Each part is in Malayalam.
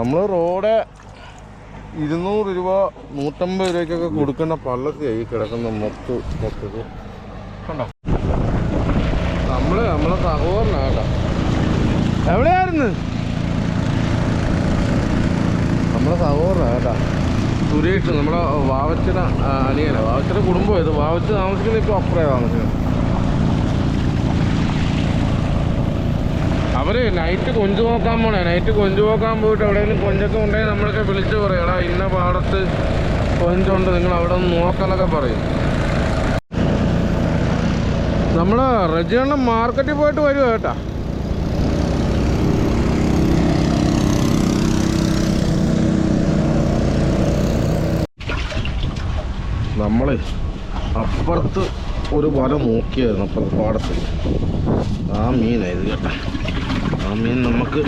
നമ്മൾ റോഡ് ഇരുന്നൂറ് രൂപ നൂറ്റമ്പത് രൂപയ്ക്കൊക്കെ കൊടുക്കുന്ന പള്ളത്തിയായി കിടക്കുന്ന മൊത്ത മൊത്തത് കണ്ടോ? നമ്മൾ നമ്മളെ സഹോദരനാട്ടോ. എവിടെയായിരുന്നു? നമ്മളെ സഹോദരനാട്ട. സുരേഷ് നമ്മളെ വാവച്ചന അനിയനാണ് വാവച്ചന കുടുംബം ഇത് വാവച്ച് താമസിക്കുന്ന ഇപ്പൊ അപ്പുറേ താമസിക്കുന്നത് അവർ നൈറ്റ് കൊഞ്ചു നോക്കാൻ പോണേ. നൈറ്റ് കൊഞ്ചു നോക്കാൻ പോയിട്ട് എവിടെയെങ്കിലും കൊഞ്ചൊക്കെ ഉണ്ടെങ്കിൽ നമ്മളൊക്കെ വിളിച്ച് പറയാം. ഇന്ന പാടത്ത് കൊഞ്ചുണ്ട്. നിങ്ങൾ അവിടെ ഒന്ന് നോക്കാനൊക്കെ പറയും. നമ്മൾ റജിയണ്ണം മാർക്കറ്റിൽ പോയിട്ട് വരുവാ കേട്ടാ. നമ്മളെ അപ്പുറത്ത് ഒരു വല നോക്കിയായിരുന്നു അപ്പുറത്ത് പാടത്ത്. ആ മീനായിരുന്നു കേട്ടാ. ആ മീൻ നമുക്ക്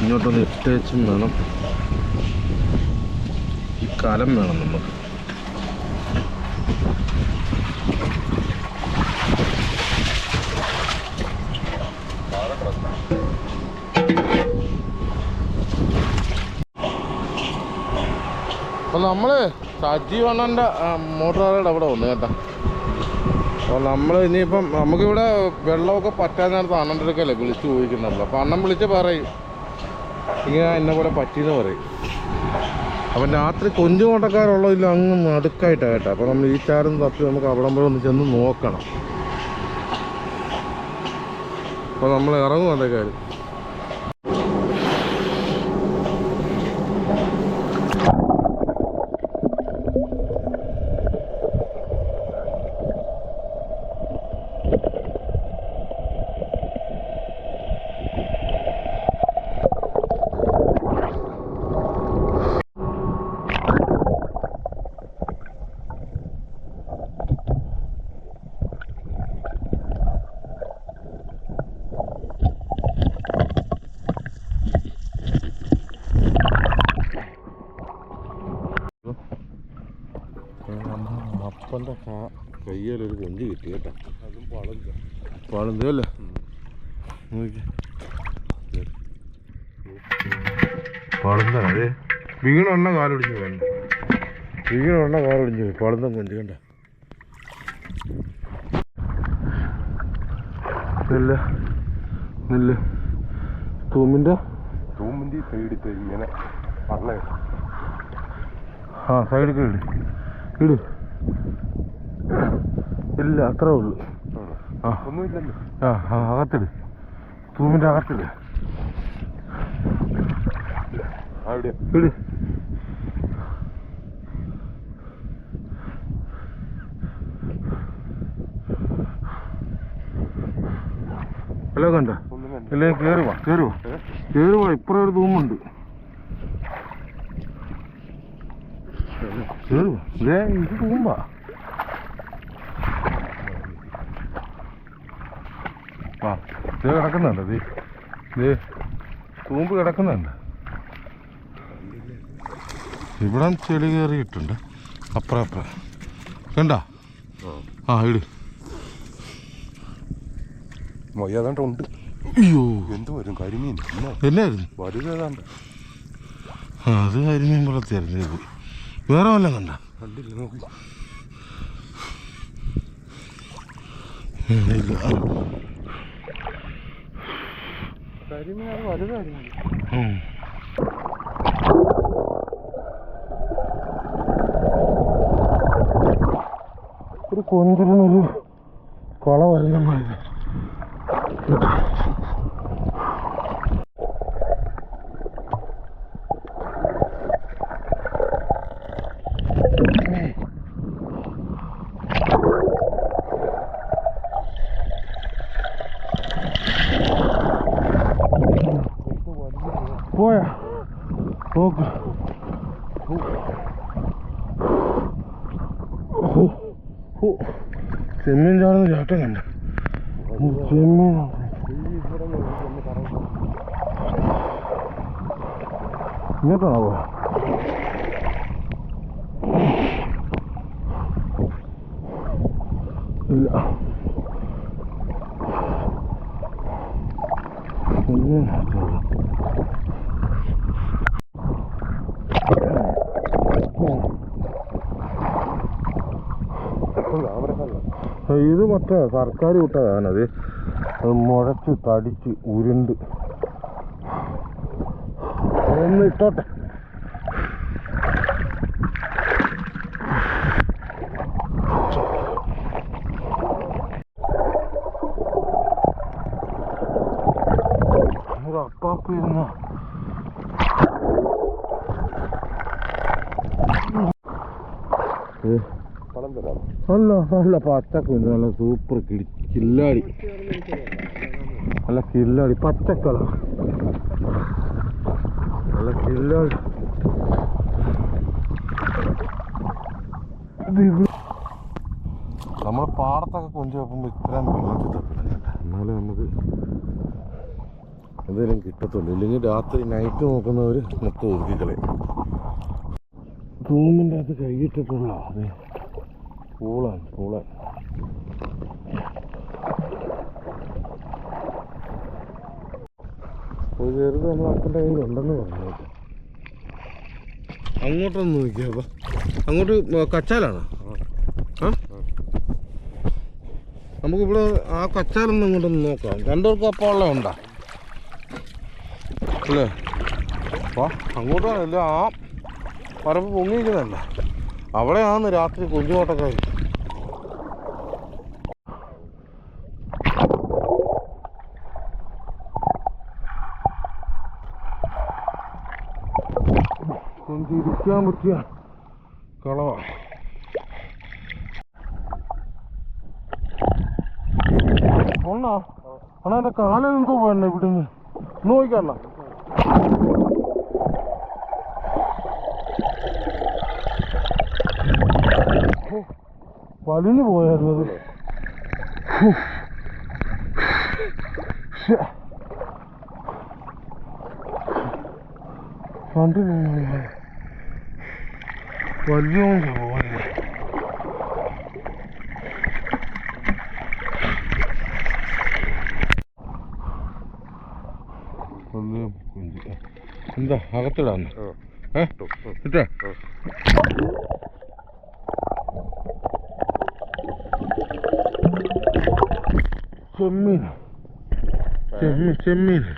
ഇങ്ങോട്ടൊന്ന് ഇട്ടേച്ചും വേണം. ഈ കാലം വേണം നമുക്ക്. അപ്പൊ നമ്മൾ സജീവ് അണ്ണന്റെ മോട്ടോറുകളുടെ അവിടെ വന്നു കേട്ടോ. അപ്പോൾ നമ്മൾ ഇനിയിപ്പം നമുക്കിവിടെ വെള്ളമൊക്കെ പറ്റാൻ നേരത്ത് അണ്ണന്റെ അടുക്കല്ലേ വിളിച്ച് ചോദിക്കുന്നുള്ളൂ അപ്പോൾ അണ്ണൻ വിളിച്ച് പറയും. ഇങ്ങനെ എന്നെ കൂടെ പറ്റിയെന്ന് പറയും. അപ്പം രാത്രി കൊഞ്ചു ഇല്ല അങ്ങ് നടുക്കായിട്ടാണ് കേട്ടോ. അപ്പോൾ നമ്മൾ ഈ ചാരം തപ്പി നമുക്ക് അവിടം വരെ ഒന്ന് ചെന്ന് നോക്കണം. അപ്പോൾ നമ്മൾ ഇറങ്ങും അതേ കാര്യം അപ്പന്റെ കയ്യിലൊരു കൊഞ്ച് കിട്ടി കേട്ടോ അതും പളന്ത പളന്ത അല്ലേ അതെ വീണെണ്ണ കാലൊടിഞ്ഞു വേണ്ട വീണെണ്ണ കാലൊടിഞ്ഞു പോയി പളന്തം കൊഞ്ച് കണ്ട നെല്ല് നെല്ല് തൂമിന്റെ തൂമ്പിന്റെ സൈഡിൽ ഇങ്ങനെ പറഞ്ഞ ആ സൈഡിൽ ഇട് ഇട് ഇല്ല അത്രേ ഉള്ളൂ ഒന്നുമില്ലല്ലോ ആ ആ, അകത്തിട്. തൂമിന്റെ അകത്തിട്. അവിടെ ഇട്. ഹലോ കണ്ട. കേറുവാ ഇല്ലേ കയറി വാ. കയറി വാ. കയറി വാ. ഇപ്പുറം ഒരു തൂമുണ്ട് കയറി ഇതേ ഇത് തൂമ്പാ ആ ഇത് കിടക്കുന്നുണ്ട് ഇത് ഇത് തൂമ്പ് കിടക്കുന്നുണ്ട്. ഇവിടെ ചെളി കയറിയിട്ടുണ്ട്. അപ്പുറം അപ്പുറം. കണ്ട? ആ. ഇട്. മൊയ്യ ഏതാണ്ട് ഉണ്ട്. അയ്യോ. എന്ത് വരും? കരിമീൻ എന്നാ എന്നായിരുന്നു? വലുത് ഏതാണ്ട് ആ അത് കരിമീൻ വളർത്തിയായിരുന്നു ഇത്. വേറെ വല്ലതും കണ്ട? കണ്ടില്ല നോക്കി. ഇല്ല. വലുതായിരുന്നു കുളം ഒരു കൊഞ്ചിരുന്നൊരു കള വരുന്ന ചാടുന്ന ചാട്ടം കണ്ട ഇത് മറ്റേ സർക്കാർ വിട്ടതാണത് അത് മുഴച്ച് തടിച്ച് ഉരുണ്ട്. ഒന്ന് ഇട്ടോട്ടെ ഒരു അപ്പാപ്പ് ഇരുന്ന പണം തരാം നല്ല പച്ച കുഞ്ഞ് നല്ല സൂപ്പർ കിളി. കില്ലാടി നല്ല കില്ലാടി പച്ചക്കള നല്ല കില്ലാടി നമ്മൾ പാടത്തൊക്കെ കൊഞ്ച് വെക്കുമ്പോൾ ഇത്രയും വെള്ളത്തിൽ തപ്പില്ല എന്നാലേ നമുക്ക് എന്തെങ്കിലും കിട്ടത്തുള്ളൂ. ഇല്ലെങ്കിൽ രാത്രി നൈറ്റ് നോക്കുന്നവർ മൊത്തം ഒതുക്കിക്കളയും റൂമിന്റെ അകത്ത് കൈയിട്ടിട്ടുള്ള അതെ. പൂളാണ് ചെറുത് നമ്മൾ അപ്പന്റെ കയ്യിലുണ്ടെന്ന് പറഞ്ഞു കേട്ടോ. അങ്ങോട്ടൊന്ന് നോക്കിയാ അങ്ങോട്ട് കച്ചാലാണ്? ആ? നമുക്കിവിടെ ആ കച്ചാലൊന്നും അങ്ങോട്ടൊന്ന് നോക്കാം. രണ്ടുപേർക്കും അപ്പം ഉള്ള ഉണ്ടാ. അല്ലേ? അപ്പോൾ അങ്ങോട്ടല്ല ആ പറമ്പ് പൊങ്ങിയിരിക്കുന്നതല്ല? അവിടെയാണ് രാത്രി കുഞ്ഞുകോട്ടക്കാർ കൊഞ്ചിരിക്കാൻ പറ്റിയ കളവ. ഒന്നാ അണ്ണാ എന്റെ കാലം എന്തോ പോയണ്ണ ഇവിടുന്ന്. നോക്കണ്ണ വലിഞ്ഞു പോയായിരുന്നു അത്. ഹൂ. ശ്ശെ. കണ്ടില്ല വലിയ പോയത് വലിയ കുഞ്ചി എന്താ അകത്തിടാന്ന് ഏ ഇട്ടേ ചെമ്മീൻ ചെമ്മീൻ ചെമ്മീൻ എന്റെ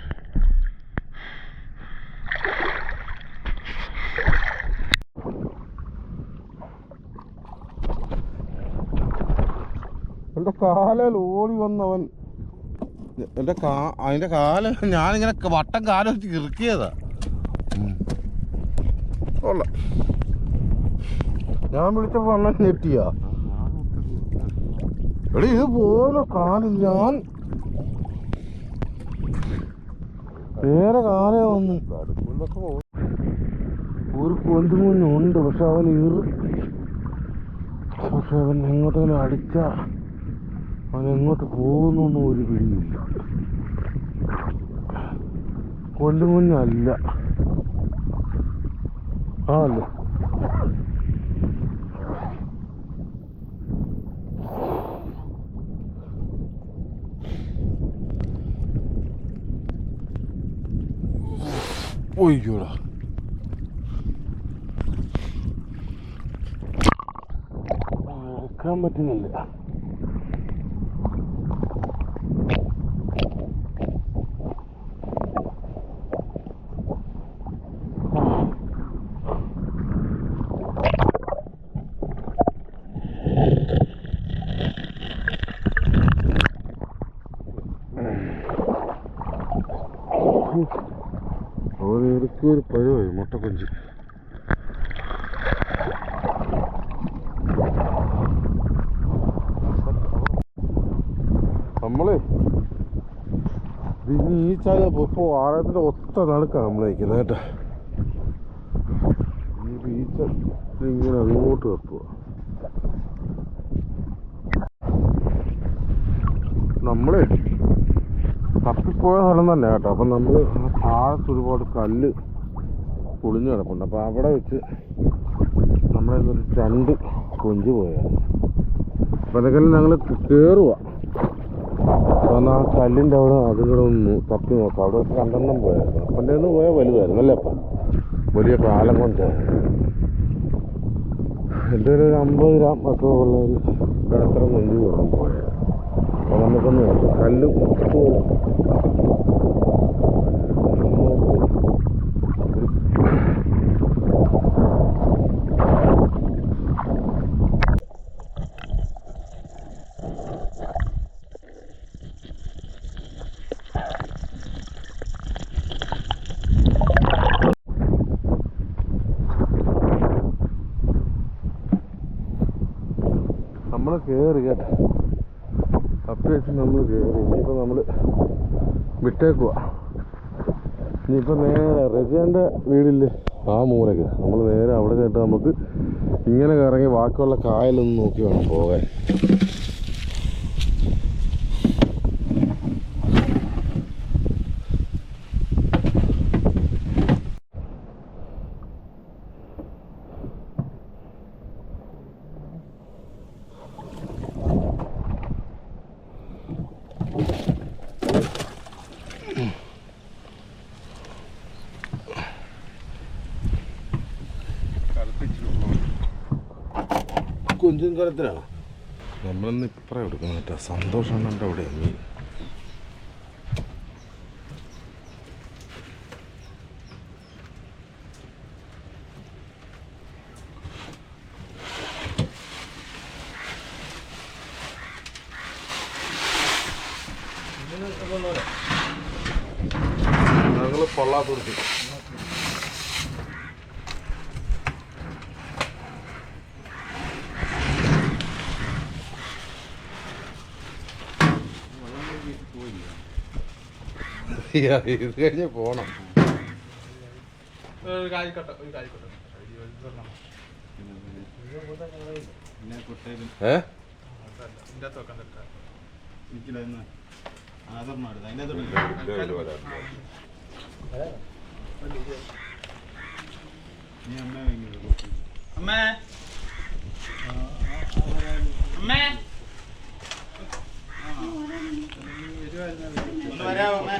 കാലയിൽ ഓടി വന്നവൻ. എന്റെ കാ അതിന്റെ കാല ഞാനിങ്ങനെ വട്ടം കാല വെച്ച് കിറുക്കിയതാ ഉള്ള ഞാൻ വിളിച്ചപ്പോ അണ്ണൻ ഞെട്ടിയാ. എടി ഇത് പോലെ കാൽ ഞാൻ വേറെ കാലേ വന്നു ഒരു കൊണ്ടുമുന്നുണ്ട് പക്ഷെ അവൻ ഇറു പക്ഷെ അവൻ എങ്ങോട്ടെങ്കിലും അടിച്ച അവൻ എങ്ങോട്ട് പോകുന്നൊന്നും ഒരു പിടിയില്ല കൊണ്ടുമുന്നല്ല ആണല്ലോ ഒയ്യോടാ. നോക്കാൻ പറ്റുന്നില്ല ഒരു ഇടയ്ക്ക് ഒരു പരുവായി മുട്ടക്കൊഞ്ച് നമ്മളെ ഇനി ഈ ചായ ഇപ്പോൾ ആറത്തിന്റെ ഒത്ത നടുക്കാണ് നമ്മൾ നിൽക്കുന്നത് കേട്ടോ. ഈ ബീച്ച് ഇങ്ങനെ അങ്ങോട്ട് എത്തുക നമ്മളെ തപ്പിപ്പോയ സ്ഥലം തന്നെ കേട്ടോ. അപ്പം നമ്മൾ താഴത്ത് ഒരുപാട് കല്ല് പൊളിഞ്ഞു കിടപ്പുണ്ട്. അപ്പം അവിടെ വെച്ച് നമ്മളെ രണ്ട് കൊഞ്ച് പോയായിരുന്നു. അപ്പം അതൊക്കെ ഞങ്ങൾ കയറുക അപ്പം ആ കല്ലിന്റെ അവിടെ അതും കൂടെ ഒന്ന് തപ്പി നോക്കാം. അവിടെ ഒരു രണ്ടെണ്ണം പോയായിരുന്നു. അപ്പന്റെ നിന്ന് പോയാൽ വലുതായിരുന്നു അല്ലേ അപ്പം? വലിയ കാലം കൊണ്ടായിരുന്നു എന്റെ ഒരു അമ്പത് ഗ്രാം ഒക്കെ ഉള്ള ഒരു ഇടത്തരം നെഞ്ചു കൂടണം പോയത് അപ്പോൾ നമുക്കൊന്ന് നോക്കാം. കല്ല് ഉപ്പ് നമ്മൾ കയറി കേട്ടോ. വെച്ച് നമ്മൾ കയറി ഇനിയിപ്പോൾ നമ്മൾ വിട്ടേക്കുക ഇനിയിപ്പോൾ നേരെ റജിയാന്റെ വീടില്ലേ? ആ മൂലക്ക്. നമ്മൾ നേരെ അവിടെ ചേട്ട് നമുക്ക് ഇങ്ങനെ കറങ്ങി ബാക്കിയുള്ള കായലൊന്ന് നോക്കി വേണം പോകാൻ. കുഞ്ചും കരത്തിലാണ് നമ്മളിന്ന് ഇപ്പറേ എടുക്കുന്നത് കേട്ടോ. സന്തോഷം എന്റെ അവിടെ? മീൻ ഞങ്ങൾ പൊള്ളാത്തുരുത്തി ഇത് കഴിഞ്ഞ് പോണം. ഏ? അമ്മേ. അമ്മേ ഒന്ന് വരാമോ അമ്മേ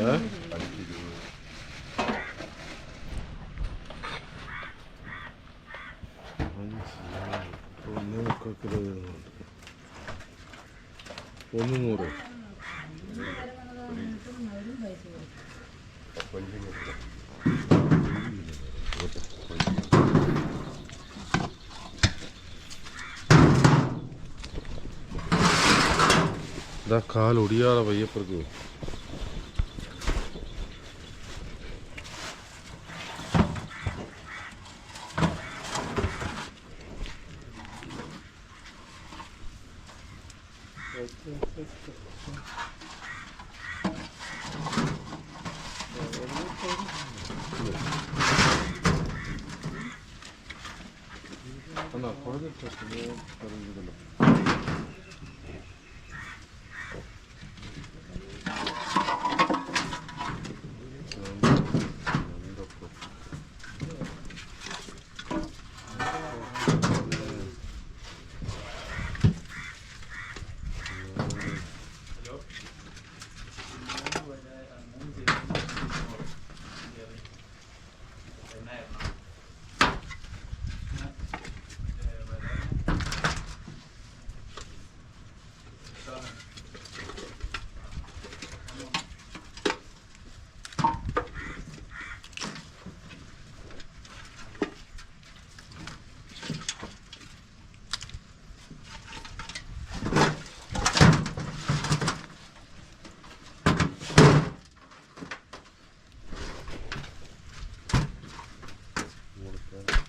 ഏ ഒന്ന് മുക്കാൽ ഒന്ന് നൂറ് ഇതാ കാൽ ഒടിയാതെ വയ്യപ്പുറത്ത്.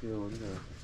对，我们。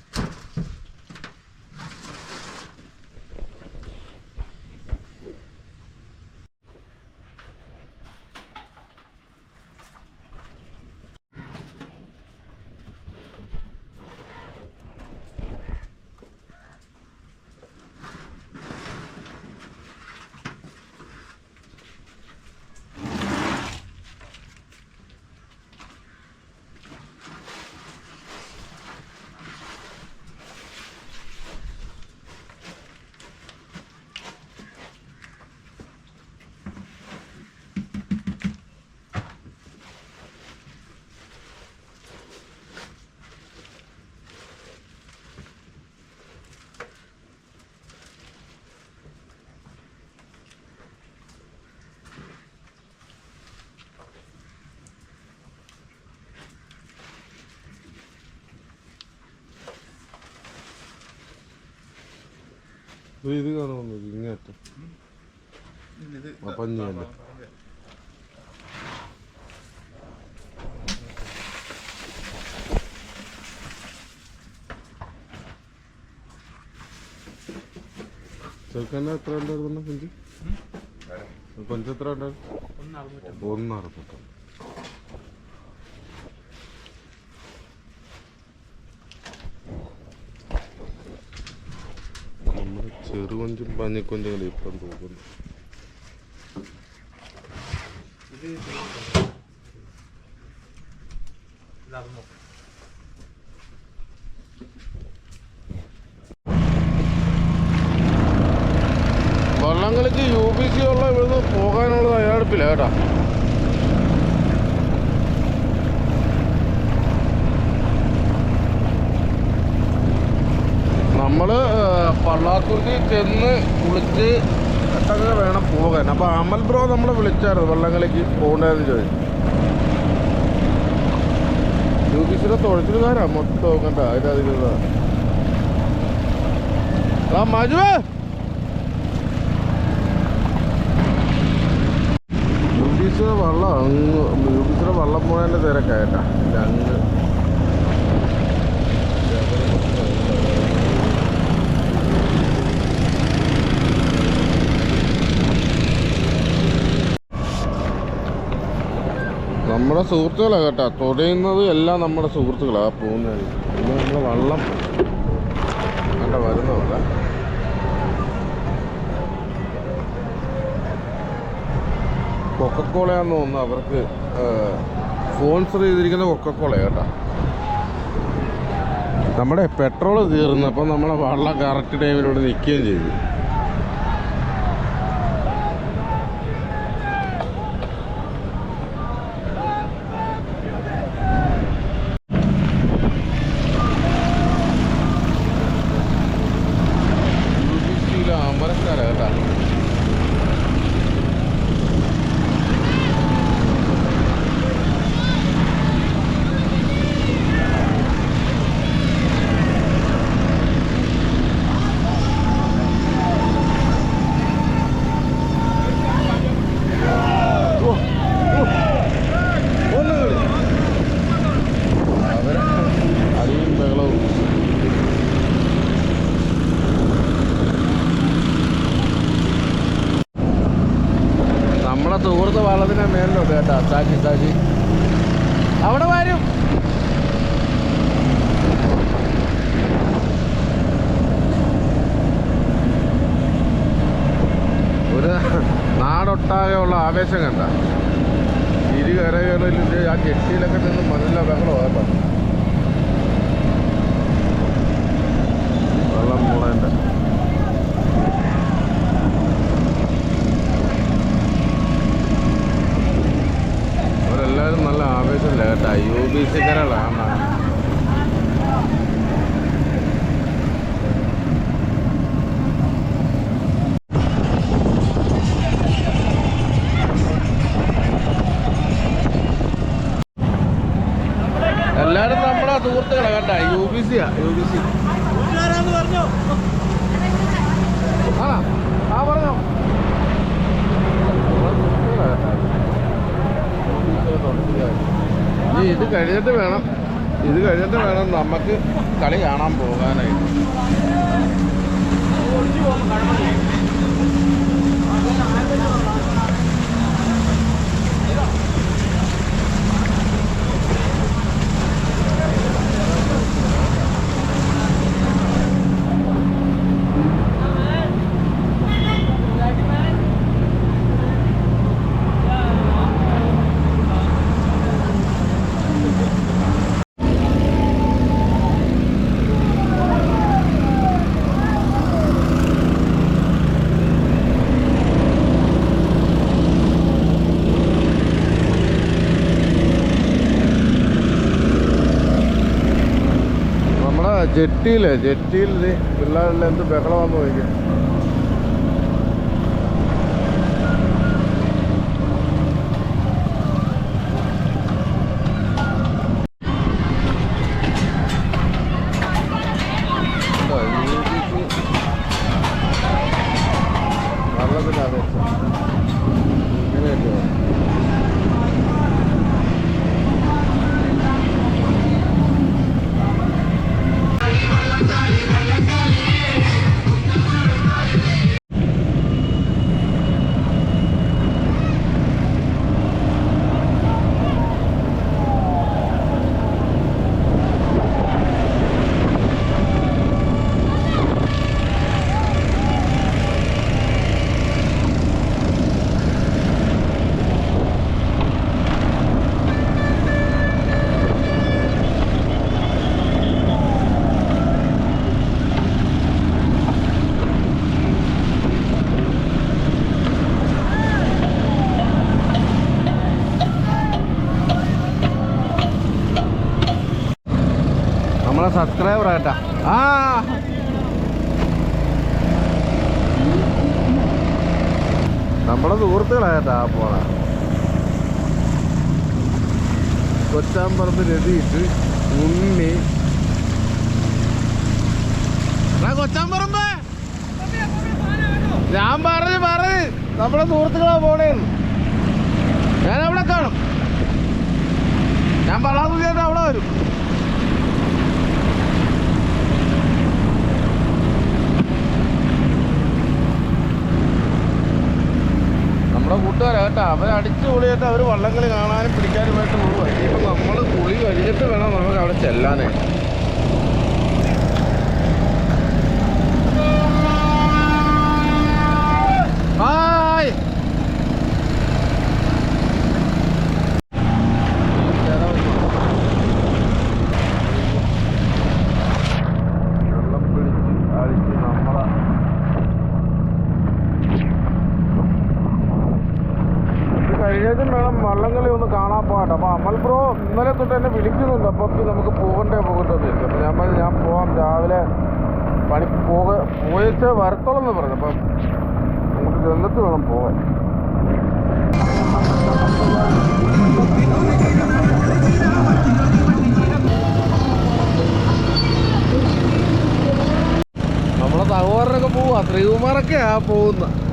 ഇത് കാണുന്നു ഇങ്ങേറ്റം ഇത് ആ, പഞ്ഞിയല്ലേ? ചെറുക്കന്റെ എത്ര ഉണ്ടായിരുന്നു കുഞ്ചി കൊഞ്ച് എത്ര ഉണ്ടായിരുന്നു ഒന്ന് അറുന്നൂറ്റി ഒന്ന് അറുപത്തെട്ട് നമ്മുടെ ചെറുകൊഞ്ചും പഞ്ഞിക്കൊഞ്ചും കളി ഇപ്പം ഇത് വള്ളംകളിക്ക് യു പി സി ഉള്ള ഇവിടുന്ന് പോകാനുള്ള തയ്യാറെടുപ്പില്ല കേട്ടാ നമ്മൾ പള്ളാത്തുരുത്തി ചെന്ന് കുളിച്ച് പെട്ടെന്ന് വേണം പോകാൻ. അപ്പൊ അമൽ ബ്രോ നമ്മളെ വിളിച്ചായിരുന്നു വള്ളംകളിക്ക് പോകണ്ടെന്ന് ചോദിച്ചു. യു പി സിയുടെ തുഴച്ചിലുകാരാ മൊത്തം കണ്ട? അതിലധികം അതിലുള്ള ആ മജുവേ! യൂബീസിന് വള്ളം അങ്ങ് യൂബീസിന് വള്ളം പോയതിന്റെ തിരക്കായിട്ടാ. അങ്ങ് നമ്മുടെ സുഹൃത്തുക്കളാണ് കേട്ടോ. തുടയുന്നത് എല്ലാം നമ്മുടെ സുഹൃത്തുക്കളാണ് പോകുന്നത് ഇന്ന് നമ്മുടെ വള്ളം. കണ്ട വരുന്നതല്ല. കൊക്കക്കോളയാന്ന് തോന്നുന്നു അവർക്ക് സ്പോൺസർ ചെയ്തിരിക്കുന്ന കൊക്കക്കോള കേട്ടോ. നമ്മുടെ പെട്രോൾ തീർന്നപ്പോൾ നമ്മളെ വള്ളം കറക്റ്റ് ടൈമിലൂടെ നിൽക്കുകയും ചെയ്തു അമരക്കാരാ കേട്ടാ ഒന്ന് കളി. അവർ അടിയും ബഹളവും നമ്മളെ സുഹൃത്ത് വള്ളത്തിന്റെ മേലിലുണ്ട് കേട്ടാ സാക്ഷി സാക്ഷി അവിടെ വരും ഒരു നാടൊട്ടാകെയുള്ള ആവേശം കണ്ട ഇരു കരകളിൽ ആ ചെട്ടിയിലൊക്കെ നിന്ന് നല്ല ബഹളം കേട്ടോ വെള്ളം മൂടേണ്ട അവരെല്ലാവരും നല്ല ആവേശത്തില കേട്ടാ യു ബി നമുക്ക് കളി കാണാൻ പോകാനായിട്ട് നമ്മുടെ ജെട്ടിയിൽ ദേ പിള്ളേരെല്ലാം എന്ത് ബഹളമാന്ന് നോക്കിയാൽ സുഹൃത്തുക്കളായിട്ടാ ആ പോണ കൊച്ചാമ്പറമ്പ് രതിയിട്ട് ഉണ്ണി. കൊച്ചാമ്പറമ്പ് ഞാൻ പറഞ്ഞു പറഞ്ഞു. നമ്മളെ സുഹൃത്തുക്കളാ പോണേന്ന് ഞാൻ അവിടെ കാണും. ഞാൻ പറയാതെ അവിടെ വരും. നമ്മുടെ കൂട്ടുകാരാ കേട്ടോ. അവർ അടിച്ചു പൊളിയിട്ട് അവർ വള്ളംകളി കാണാനും പിടിക്കാനുമായിട്ട് പോകുക ഇനിയിപ്പോൾ നമ്മൾ കുളി കഴിഞ്ഞിട്ട് വേണം നമുക്ക് അവിടെ ചെല്ലാനേ ഹായ് വെള്ളം പിടിച്ച് അടിച്ച് നമ്മളെ ഇത് വേണം വള്ളംകളി ഒന്ന് കാണാൻ പോകട്ടെ അപ്പോൾ അമൽ ബ്രോ ഇന്നലെ തൊട്ട് എന്നെ വിളിക്കുന്നുണ്ട്. അപ്പോൾ നമുക്ക് പോകണ്ടേ പോകണ്ടേ അപ്പോൾ ഞാൻ പറഞ്ഞു ഞാൻ പോവാം. രാവിലെ പണി പോക പോയിട്ട് വരത്തോളം എന്ന് പറഞ്ഞു. അപ്പം നമുക്ക് ചെന്നിട്ട് വേണം പോകാൻ നമ്മളെ തകവാറിനൊക്കെ പോവാ. ശ്രീകുമാറൊക്കെയാ പോകുന്നത്